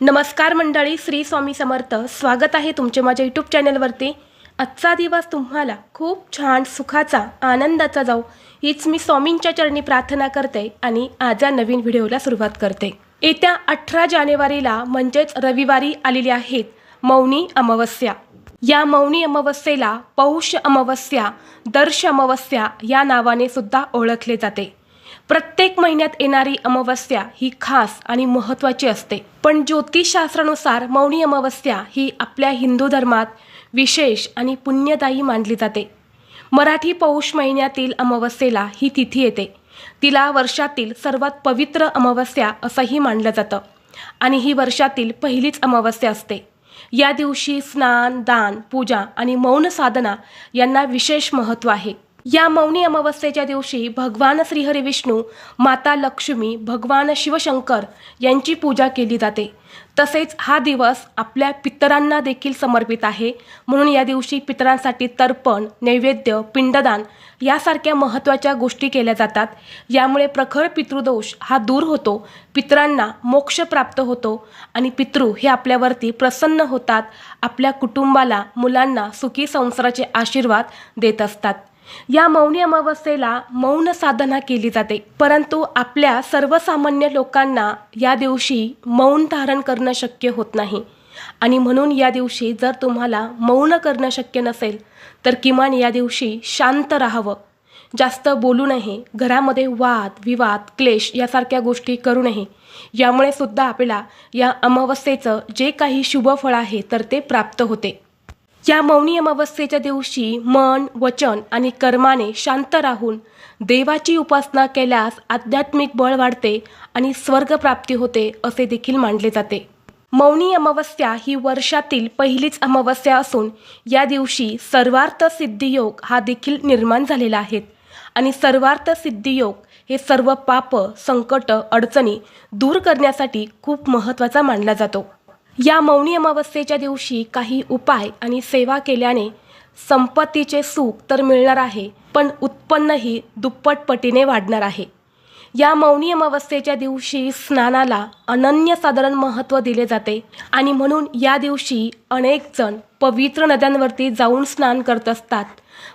नमस्कार मंडळी श्री स्वामी समर्थ. स्वागत आहे तुमचे माझ्या यूट्यूब चॅनलवरती आजचा दिवस तुम्हाला खूप छान सुखाचा आनंदाचा जाऊ हीच मी स्वामींच्या चरणी प्रार्थना करते आणि आजच्या नवीन व्हिडिओला सुरुवात करते. येत्या अठरा जानेवारीला म्हणजेच रविवारी आलेली आहेत मौनी अमावस्या. या मौनी अमावस्येला पौष अमावस्या दर्श अमावस्या या नावाने सुद्धा ओळखले जाते. प्रत्येक महिन्यात येणारी अमावस्या ही खास आणि महत्त्वाची असते. पण ज्योतिषशास्त्रानुसार मौनी अमावस्या ही आपल्या हिंदू धर्मात विशेष आणि पुण्यदायी मानली जाते. मराठी पौष महिन्यातील अमावस्येला ही तिथी येते. तिला वर्षातील सर्वात पवित्र अमावस्या असंही मानलं जातं आणि ही वर्षातील पहिलीच अमावस्या असते. या दिवशी स्नान दान पूजा आणि मौन साधना यांना विशेष महत्त्व आहे. या मौनी अमावस्येच्या दिवशी भगवान श्रीहरी विष्णू माता लक्ष्मी भगवान शिवशंकर यांची पूजा केली जाते. तसेच हा दिवस आपल्या पितरांना देखील समर्पित आहे. म्हणून या दिवशी पितरांसाठी तर्पण नैवेद्य पिंडदान यासारख्या महत्त्वाच्या गोष्टी केल्या जातात. यामुळे प्रखर पितृदोष हा दूर होतो. पितरांना मोक्ष प्राप्त होतो आणि पितृ हे आपल्यावरती प्रसन्न होतात. आपल्या कुटुंबाला मुलांना सुखी संसाराचे आशीर्वाद देत असतात. या मौनी अमावस्येला मौन साधना केली जाते. परंतु आपल्या सर्वसामान्य लोकांना या दिवशी मौन धारण करणं शक्य होत नाही. आणि म्हणून या दिवशी जर तुम्हाला मौन करणं शक्य नसेल तर किमान या दिवशी शांत राहावं. जास्त बोलू नये घरामध्ये वाद विवाद क्लेश यासारख्या गोष्टी करू नये. यामुळे सुद्धा आपल्याला या अमावस्येचं जे काही शुभफळ आहे तर ते प्राप्त होते. या मौनी अमावस्येच्या दिवशी मन वचन आणि कर्माने शांत राहून देवाची उपासना केल्यास आध्यात्मिक बळ वाढते आणि स्वर्गप्राप्ती होते असे देखील मानले जाते. मौनी अमावस्या ही वर्षातील पहिलीच अमावस्या असून या दिवशी सर्वार्थ सिद्धियोग हा देखील निर्माण झालेला आहे आणि सर्वार्थ सिद्धियोग हे सर्व पाप संकट अडचणी दूर करण्यासाठी खूप महत्त्वाचा मानला जातो. या मौनी अमावस्येच्या दिवशी काही उपाय आणि सेवा केल्याने संपत्तीचे सुख तर मिळणार आहे पण उत्पन्नही दुप्पट पटीने वाढणार आहे. या मौनी अमावस्येच्या दिवशी स्नानाला अनन्यसाधारण महत्त्व दिले जाते आणि म्हणून या दिवशी अनेक जण पवित्र नद्यांवरती जाऊन स्नान करत असतात.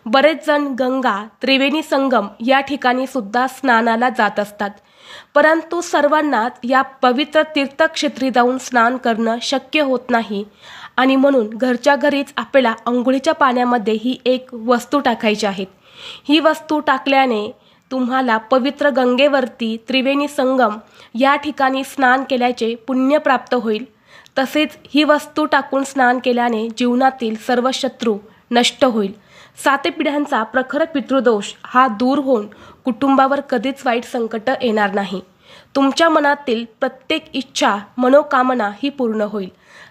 बरेच जण गंगा त्रिवेणी संगम या ठिकाणी सुद्धा स्नानाला जात असतात. परंतु सर्वांनाच या पवित्र तीर्थक्षेत्री जाऊन स्नान करणं शक्य होत नाही आणि म्हणून घरच्या घरीच आपल्याला अंघोळीच्या पाण्यामध्ये ही एक वस्तू टाकायची आहेत ही वस्तू टाकल्याने तुम्हाला पवित्र गंगेवरती त्रिवेणी संगम या ठिकाणी स्नान केल्याचे पुण्य प्राप्त होईल. तसेच ही वस्तू टाकून स्नान केल्याने जीवनातील सर्व शत्रू नष्ट होईल. सात पिढ्यांचा प्रखर पितृदोष हा दूर होऊन कुटुंबावर कधीच वाईट संकट येणार नाही. तुमच्या मनातील प्रत्येक इच्छा मनोकामना ही पूर्ण होईल.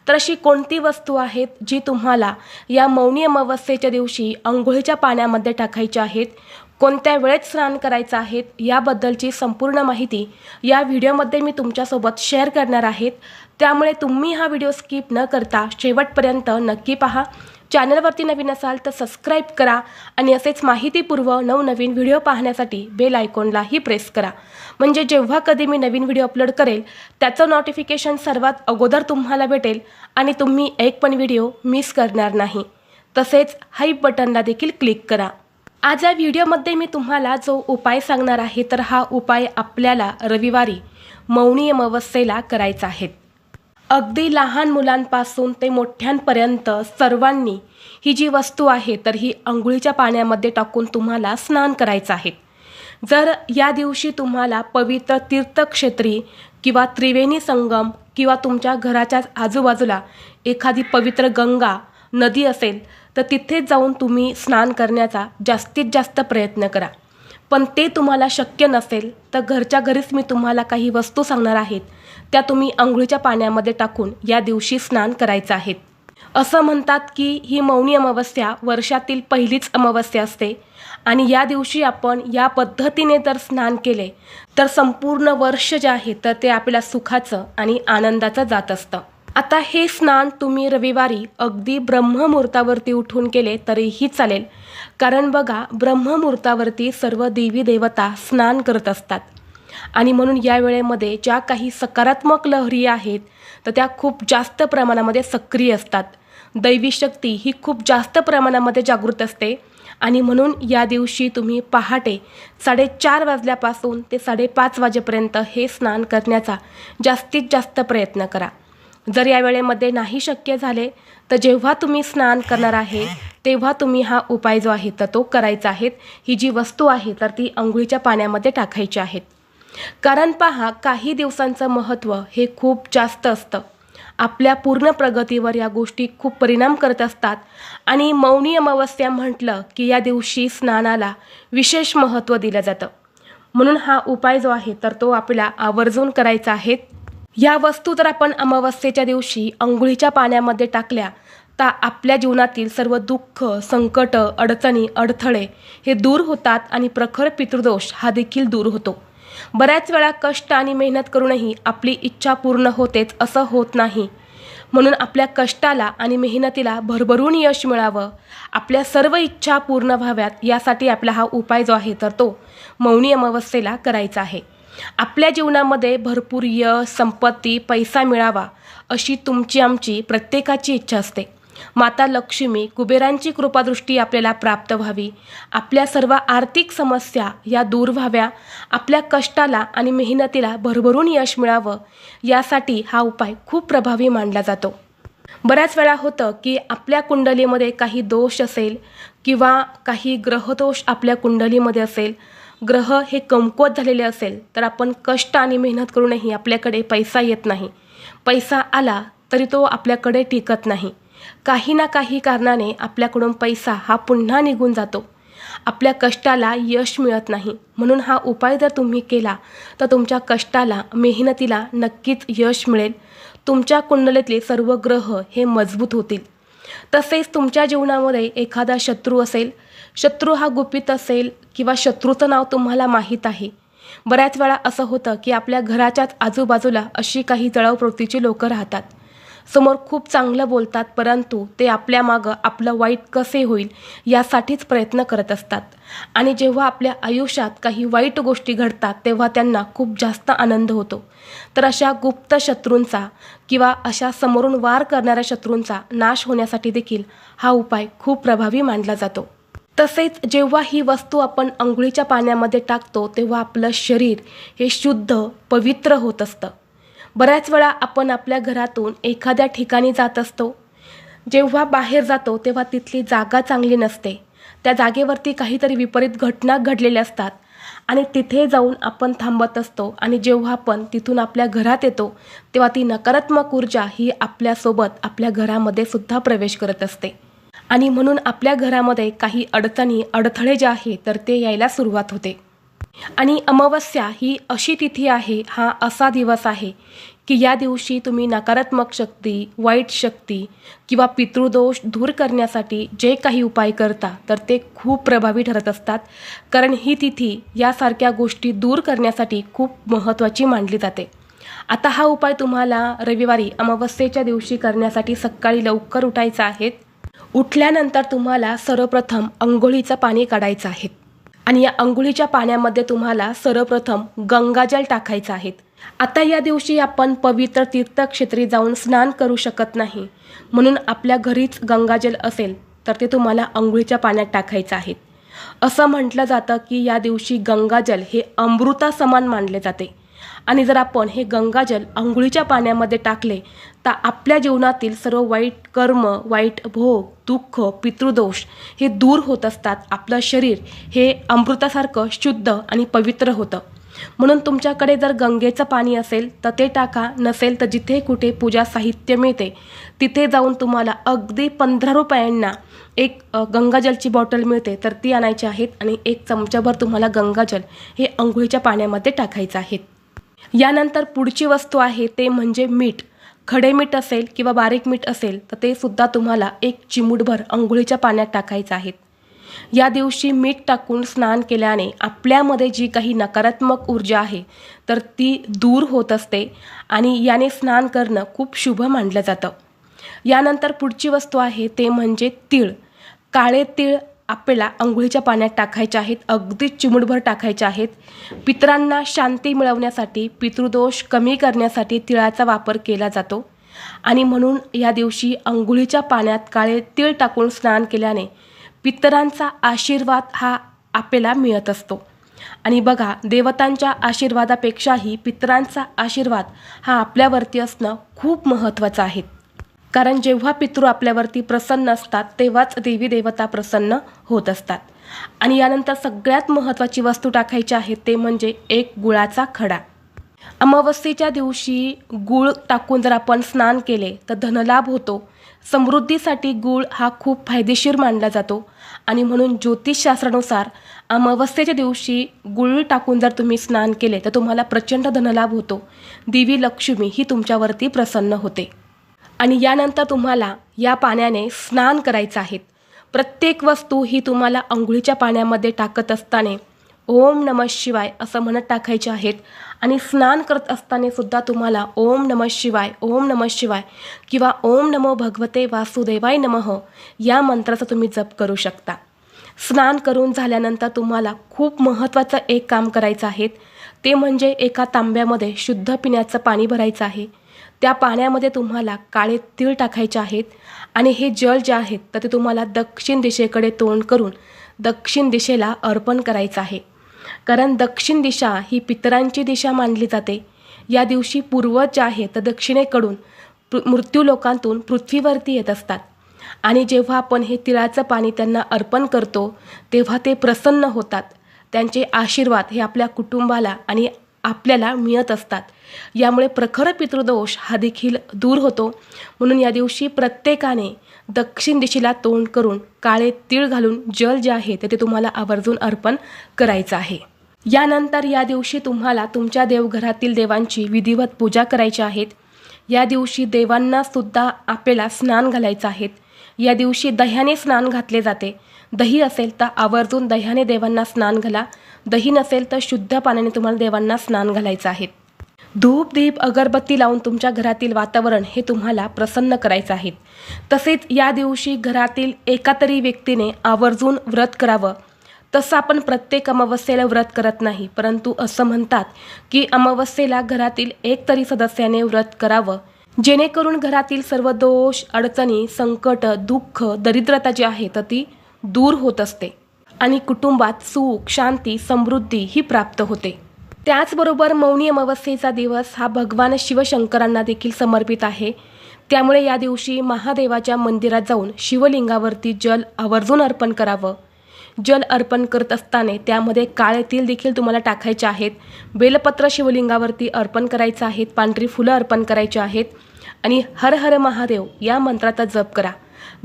तर अशी कोणती वस्तू आहेत जी तुम्हाला या मौनी अमावस्येच्या दिवशी आंघोळीच्या पाण्यामध्ये टाकायच्या आहेत? कोणत्या वेळेत स्नान करायचं आहेत? याबद्दलची संपूर्ण माहिती या व्हिडिओमध्ये मी तुमच्यासोबत शेअर करणार आहेत. त्यामुळे तुम्ही हा व्हिडिओ स्किप न करता शेवटपर्यंत नक्की पहा. चॅनलवरती नवीन असाल तर सबस्क्राईब करा आणि असेच माहितीपूर्व नवनवीन व्हिडिओ पाहण्यासाठी बेल आयकॉनलाही प्रेस करा. म्हणजे जेव्हा कधी मी नवीन व्हिडिओ अपलोड करेल त्याचं नोटिफिकेशन सर्वात अगोदर तुम्हाला भेटेल आणि तुम्ही एक पण व्हिडिओ मिस करणार नाही. तसेच हाईप बटनला देखील क्लिक करा. आज या व्हिडिओमध्ये मी तुम्हाला जो उपाय सांगणार आहे तर हा उपाय आपल्याला रविवारी मौनी अमावस्येला करायचा आहे. अगदी लहान मुलांपासून ते मोठ्यांपर्यंत सर्वांनी ही जी वस्तू आहे तर ही आंघोळीच्या पाण्यामध्ये टाकून तुम्हाला स्नान करायचं आहे. जर या दिवशी तुम्हाला पवित्र तीर्थक्षेत्री किंवा त्रिवेणी संगम किंवा तुमच्या घराच्या आजूबाजूला एखादी पवित्र गंगा नदी असेल तर तिथे जाऊन तुम्ही स्नान करण्याचा जास्तीत जास्त प्रयत्न करा. पण ते तुम्हाला शक्य नसेल तर घरच्या घरीच मी तुम्हाला काही वस्तू सांगणार आहेत. त्या तुम्ही आंघोळीच्या पाण्यामध्ये टाकून या दिवशी स्नान करायचं आहे. असं म्हणतात की ही मौनी अमावस्या वर्षातील पहिलीच अमावस्या असते आणि या दिवशी आपण या पद्धतीने जर स्नान केले तर संपूर्ण वर्ष जे आहे तर ते आपल्याला सुखाचं आणि आनंदाचं जात असतं. आता हे स्नान तुम्ही रविवारी अगदी ब्रह्ममुहूर्तावरती उठून केले तरीही चालेल. कारण बघा ब्रह्ममुहूर्तावरती सर्व देवी देवता स्नान करत असतात. आणि म्हणून या वेळेमध्ये ज्या काही सकारात्मक लहरी आहेत तर त्या खूप जास्त प्रमाणामध्ये सक्रिय असतात. दैवी शक्ती ही खूप जास्त प्रमाणामध्ये जागृत असते आणि म्हणून या दिवशी तुम्ही पहाटे साडेचार वाजल्यापासून ते साडेपाच वाजेपर्यंत हे स्नान करण्याचा जास्तीत जास्त प्रयत्न करा. जर या वेळेमध्ये नाही शक्य झाले तर जेव्हा तुम्ही स्नान करणार आहे तेव्हा तुम्ही हा उपाय जो आहे तर तो करायचा आहे. ही जी वस्तू आहे तर ती आंघोळीच्या पाण्यामध्ये टाकायची आहेत कारण पहा काही दिवसांचं महत्त्व हे खूप जास्त असतं. आपल्या पूर्ण प्रगतीवर या गोष्टी खूप परिणाम करत असतात. आणि मौनी अमावस्या म्हटलं की या दिवशी स्नानाला विशेष महत्त्व दिलं जातं. म्हणून हा उपाय जो आहे तर तो आपल्या आवर्जून करायचा आहे. या वस्तू जर आपण अमावस्येच्या दिवशी अंघोळीच्या पाण्यामध्ये टाकल्या तर आपल्या जीवनातील सर्व दुःख संकट अडचणी अडथळे हे दूर होतात आणि प्रखर पितृदोष हा देखील दूर होतो. बऱ्याच वेळा कष्ट आणि मेहनत करूनही आपली इच्छा पूर्ण होतेच असं होत नाही. म्हणून आपल्या कष्टाला आणि मेहनतीला भरभरून यश मिळावं. आपल्या सर्व इच्छा पूर्ण व्हाव्यात यासाठी आपला हा उपाय जो आहे तर तो मौनी अमावस्येला करायचा आहे. आपल्या जीवनामध्ये भरपूर यश संपत्ती पैसा मिळावा अशी तुमची आमची प्रत्येकाची इच्छा असते. माता लक्ष्मी कुबेरांची कृपादृष्टी आपल्याला प्राप्त व्हावी. आपल्या सर्व आर्थिक समस्या या दूर व्हाव्या. आपल्या कष्टाला आणि मेहनतीला भरभरून यश मिळावं. यासाठी हा उपाय खूप प्रभावी मानला जातो. बऱ्याच वेळा होतं की आपल्या कुंडलीमध्ये काही दोष असेल किंवा काही ग्रहदोष आपल्या कुंडलीमध्ये असेल. ग्रह हे कमकुवत झालेले असेल तर आपण कष्ट आणि मेहनत करूनही आपल्याकडे पैसा येत नाही. पैसा आला तरी तो आपल्याकडे टिकत नाही. काही ना काही कारणाने आपल्याकडून पैसा हा पुन्हा निघून जातो. आपल्या कष्टाला यश मिळत नाही. म्हणून हा उपाय जर तुम्ही केला तर तुमच्या कष्टाला मेहनतीला नक्कीच यश मिळेल. तुमच्या कुंडलीतले सर्व ग्रह हे मजबूत होतील. तसेच तुमच्या जीवनामध्ये एखादा शत्रू असेल शत्रू हा गुपित असेल किंवा शत्रूचं नाव तुम्हाला माहीत आहे. बऱ्याच वेळा असं होतं की आपल्या घराच्याच आजूबाजूला अशी काही जळावप्रवृत्तीची लोकं राहतात. समोर खूप चांगलं बोलतात परंतु ते आपल्या मागं आपलं वाईट कसे होईल यासाठीच प्रयत्न करत असतात. आणि जेव्हा आपल्या आयुष्यात काही वाईट गोष्टी घडतात तेव्हा त्यांना खूप जास्त आनंद होतो. तर अशा गुप्त शत्रूंचा किंवा अशा समोरून वार करणाऱ्या शत्रूंचा नाश होण्यासाठी देखील हा उपाय खूप प्रभावी मानला जातो. तसेच जेव्हा ही वस्तू आपण अंघोळीच्या पाण्यामध्ये टाकतो तेव्हा आपलं शरीर हे शुद्ध पवित्र होत असतं. बऱ्याच वेळा आपण आपल्या घरातून एखाद्या ठिकाणी जात असतो. जेव्हा बाहेर जातो तेव्हा तिथली जागा चांगली नसते. त्या जागेवरती काहीतरी विपरीत घटना घडलेल्या असतात. आणि तिथे जाऊन आपण थांबत असतो. आणि जेव्हा आपण तिथून आपल्या घरात येतो तेव्हा ती नकारात्मक ऊर्जा ही आपल्यासोबत आपल्या घरामध्ये सुद्धा प्रवेश करत असते. आणि म्हणून आपल्या घरामध्ये काही अडचणी अडथळे जे आहे तर ते यायला सुरुवात होते. आणि अमावस्या ही अशी तिथी आहे हा असा दिवस आहे की या दिवशी तुम्ही नकारात्मक शक्ती वाईट शक्ती किंवा पितृदोष दूर करण्यासाठी जे काही उपाय करता तर ते खूप प्रभावी ठरत असतात. कारण ही तिथी यासारख्या गोष्टी दूर करण्यासाठी खूप महत्त्वाची मानली जाते. आता हा उपाय तुम्हाला रविवारी अमावस्येच्या दिवशी करण्यासाठी सकाळी लवकर उठायचा आहे. उठल्यानंतर तुम्हाला सर्वप्रथम अंघोळीचं पाणी काढायचं आहे. आणि या अंघोळीच्या पाण्यामध्ये तुम्हाला सर्वप्रथम गंगाजल टाकायचं आहे. आता या दिवशी आपण पवित्र तीर्थक्षेत्री जाऊन स्नान करू शकत नाही. म्हणून आपल्या घरीच गंगाजल असेल तर ते तुम्हाला अंघोळीच्या पाण्यात टाकायचं आहे. असं म्हटलं जातं की या दिवशी गंगाजल हे अमृता समान मानले जाते. आणि जर आपण हे गंगाजल अंघोळीच्या पाण्यामध्ये टाकले तर आपल्या जीवनातील सर्व वाईट कर्म वाईट भोग दुःख पितृदोष हे दूर होत असतात. आपलं शरीर हे अमृतासारखं शुद्ध आणि पवित्र होतं. म्हणून तुमच्याकडे जर गंगेचं पाणी असेल तर ते टाका. नसेल तर जिथे कुठे पूजा साहित्य मिळते तिथे जाऊन तुम्हाला अगदी पंधरा रुपयांना एक गंगाजलची बॉटल मिळते. तर ती आणायची आहेत आणि एक चमच्याभर तुम्हाला गंगाजल हे आंघोळीच्या पाण्यामध्ये टाकायचं आहे यानंतर पुढची वस्तू आहे ते म्हणजे मीठ. खडे मीठ असेल किंवा बारीक मीठ असेल तर ते सुद्धा तुम्हाला एक चिमूटभर अंघोळीच्या पाण्यात टाकायचं आहे. या दिवशी मीठ टाकून स्नान केल्याने आपल्यामध्ये जी काही नकारात्मक ऊर्जा आहे तर ती दूर होत असते आणि याने स्नान करणं खूप शुभ मानलं जातं. यानंतर पुढची वस्तू आहे ते म्हणजे तीळ. काळे तीळ आपल्याला आंघोळीच्या पाण्यात टाकायच्या आहेत अगदी चिमुटभर टाकायच्या आहेत. पितरांना शांती मिळवण्यासाठी पितृदोष कमी करण्यासाठी तिळाचा वापर केला जातो. आणि म्हणून या दिवशी आंघोळीच्या पाण्यात काळे तीळ टाकून स्नान केल्याने पितरांचा आशीर्वाद हा आपल्याला मिळत असतो. आणि बघा देवतांच्या आशीर्वादापेक्षाही पितरांचा आशीर्वाद हा आपल्यावरती असणं खूप महत्त्वाचं आहे. कारण जेव्हा पितृ आपल्यावरती प्रसन्न असतात तेव्हाच देवी देवता प्रसन्न होत असतात. आणि यानंतर सगळ्यात महत्त्वाची वस्तू टाकायची आहे ते म्हणजे एक गुळाचा खडा. अमावस्येच्या दिवशी गूळ टाकून जर आपण स्नान केले तर धनलाभ होतो. समृद्धीसाठी गूळ हा खूप फायदेशीर मानला जातो. आणि म्हणून ज्योतिषशास्त्रानुसार अमावस्येच्या दिवशी गुळ टाकून जर तुम्ही स्नान केले तर तुम्हाला प्रचंड धनलाभ होतो. देवी लक्ष्मी ही तुमच्यावरती प्रसन्न होते. आणि यानंतर तुम्हाला या पाण्याने स्नान करायचं आहे. प्रत्येक वस्तू ही तुम्हाला अंघोळीच्या पाण्यामध्ये टाकत असताना ओम नम शिवाय असं म्हणत टाकायचे आहेत. आणि स्नान करत असताना सुद्धा तुम्हाला ओम नम शिवाय ओम नम शिवाय किंवा ओम नमो भगवते वासुदेवाय नमः या मंत्राचा तुम्ही जप करू शकता. स्नान करून झाल्यानंतर तुम्हाला खूप महत्त्वाचं एक काम करायचं आहे. ते म्हणजे एका तांब्यामध्ये शुद्ध पिण्याचं पाणी भरायचं आहे. त्या पाण्यामध्ये तुम्हाला काळे तीळ टाकायचे आहेत आणि हे जल जे आहेत तर ते तुम्हाला दक्षिण दिशेकडे तोंड करून दक्षिण दिशेला अर्पण करायचं आहे. कारण दक्षिण दिशा ही पितरांची दिशा मानली जाते. या दिवशी पूर्वज जे आहे तर दक्षिणेकडून पृ मृत्यू लोकांतून पृथ्वीवरती येत असतात. आणि जेव्हा आपण हे तिळाचं पाणी त्यांना अर्पण करतो तेव्हा ते प्रसन्न होतात. त्यांचे आशीर्वाद हे आपल्या कुटुंबाला आणि आपल्याला मिळत असतात. यामुळे प्रखर पितृदोष हा देखील दूर होतो. म्हणून या दिवशी प्रत्येकाने दक्षिण दिशेला तोंड करून काळे तीळ घालून जल जे आहे ते ते तुम्हाला आवर्जून अर्पण करायचं आहे. यानंतर या दिवशी तुम्हाला तुमच्या देवघरातील देवांची विधिवत पूजा करायची आहेत. या दिवशी देवांना सुद्धा आपल्याला स्नान घालायचं आहे या दिवशी दह्याने स्नान घातले जाते. दही असेल तर आवर्जून दह्याने देवांना स्नान घाला. दही नसेल तर शुद्ध पाण्याने तुम्हाला देवांना स्नान घालायचं आहे. धूप दीप अगरबत्ती लावून तुमच्या घरातील वातावरण हे तुम्हाला प्रसन्न करायचं आहे. तसेच या दिवशी घरातील एका तरी व्यक्तीने आवर्जून व्रत करावं. तसं आपण प्रत्येक अमावस्येला व्रत करत नाही परंतु असं म्हणतात की अमावस्येला घरातील एक तरी सदस्याने व्रत करावं. जेणेकरून घरातील सर्व दोष अडचणी संकट दुःख दरिद्रता जी आहे तर ती दूर होत असते आणि कुटुंबात सुख शांती समृद्धी ही प्राप्त होते. त्याचबरोबर मौनी अमावस्येचा दिवस हा भगवान शिवशंकरांना देखील समर्पित आहे. त्यामुळे या दिवशी महादेवाच्या मंदिरात जाऊन शिवलिंगावरती जल आवर्जून अर्पण करावं. जल अर्पण करत असताना त्यामध्ये काळे तिल देखील तुम्हाला टाकायचे आहेत. बेलपत्र शिवलिंगावरती अर्पण करायचं आहेत. पांढरी फुलं अर्पण करायची आहेत. आणि हर हर महादेव या मंत्राचा जप करा.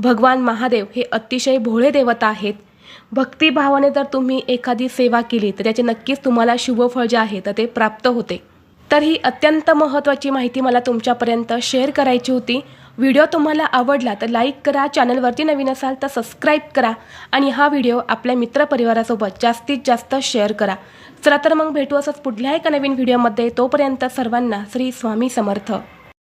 भगवान महादेव हे अतिशय भोळे देवता आहेत. भक्तिभावाने जर तुम्ही एखादी सेवा केली तर त्याचे नक्कीच तुम्हाला शुभफळ जे आहे तर ते प्राप्त होते. तर ही अत्यंत महत्त्वाची माहिती मला तुमच्यापर्यंत शेअर करायची होती. व्हिडिओ तुम्हाला आवडला तर लाईक करा. चॅनलवरती नवीन असाल तर सबस्क्राईब करा. आणि हा व्हिडिओ आपल्या मित्रपरिवारासोबत जास्तीत जास्त शेअर करा. चला तर मग भेटू असंच पुढल्या एका नवीन व्हिडिओमध्ये. तोपर्यंत सर्वांना श्री स्वामी समर्थ.